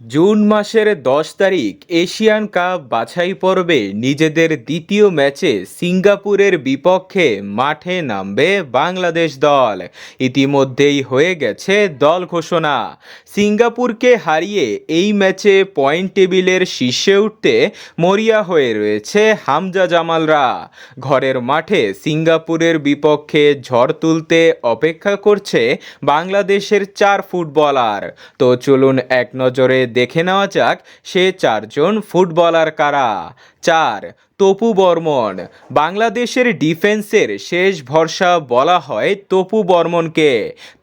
June মাসের দশ তারিখ এশিয়ান কাপ বাছাই পর্বে নিজেদের দ্বিতীয় ম্যাচে সিঙ্গাপুরের বিপক্ষে মাঠে নামবে বাংলাদেশ দল। ইতিমধ্যেই হয়ে গেছে দল ঘোষণা। সিঙ্গাপুরকে হারিয়ে এই ম্যাচে পয়েন্ট টেবিলের শীর্ষে উঠতে মরিয়া হয়ে রয়েছে হামজা জামালরা। ঘরের মাঠে সিঙ্গাপুরের বিপক্ষে ঝড় তুলতে অপেক্ষা করছে বাংলাদেশের চার ফুটবলার। তো চলুন এক নজরে দেখে নেওয়া যাক সে চারজন ফুটবলার কারা। চার, তপু বর্মন। বাংলাদেশের ডিফেন্সের শেষ ভরসা বলা হয় তপু বর্মনকে।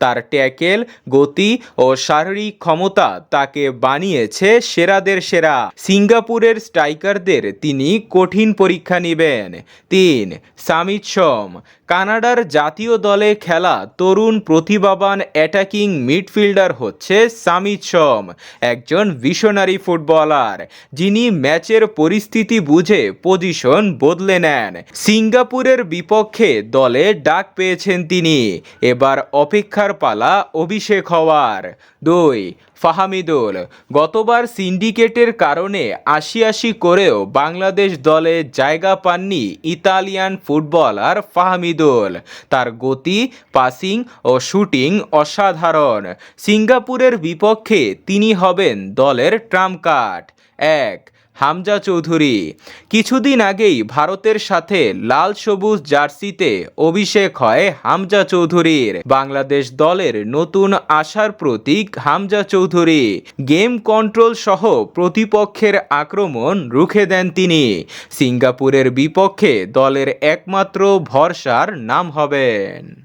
তার ট্যাকেল, গতি ও শারীরিক ক্ষমতা তাকে বানিয়েছে সেরাদের সেরা। সিঙ্গাপুরের স্ট্রাইকারদের তিনি কঠিন পরীক্ষা নেবেন। তিন, সামিত সোম। কানাডার জাতীয় দলে খেলা তরুণ প্রতিভাবান অ্যাটাকিং মিডফিল্ডার হচ্ছে সামিত সোম, একজন ভিশনারি ফুটবলার, যিনি ম্যাচের পরিস্থিতি বুঝে পজিশন বদলে নেন। সিঙ্গাপুরের বিপক্ষে দলে ডাক পেয়েছেন তিনি। এবার অপেক্ষার পালা অভিষেক হওয়ার। দুই ফাহামিদুল, গতবার সিন্ডিকেটের কারণে আশি আশি করেও বাংলাদেশ দলে জায়গা পাননি ইতালিয়ান ফুটবলার ফাহামিদুল। তার গতি পাসিং ও শুটিং অসাধারণ। সিঙ্গাপুরের বিপক্ষে তিনি হবেন দলের ট্রাম্প কার্ড এক, হামজা চৌধুরী। কিছুদিন আগেই ভারতের সাথে লাল সবুজ জার্সিতে অভিষেক হয় হামজা চৌধুরীর। বাংলাদেশ দলের নতুন আশার প্রতীক হামজা চৌধুরী। গেম কন্ট্রোল সহ প্রতিপক্ষের আক্রমণ রুখে দেন তিনি। সিঙ্গাপুরের বিপক্ষে দলের একমাত্র ভরসার নাম হবেন।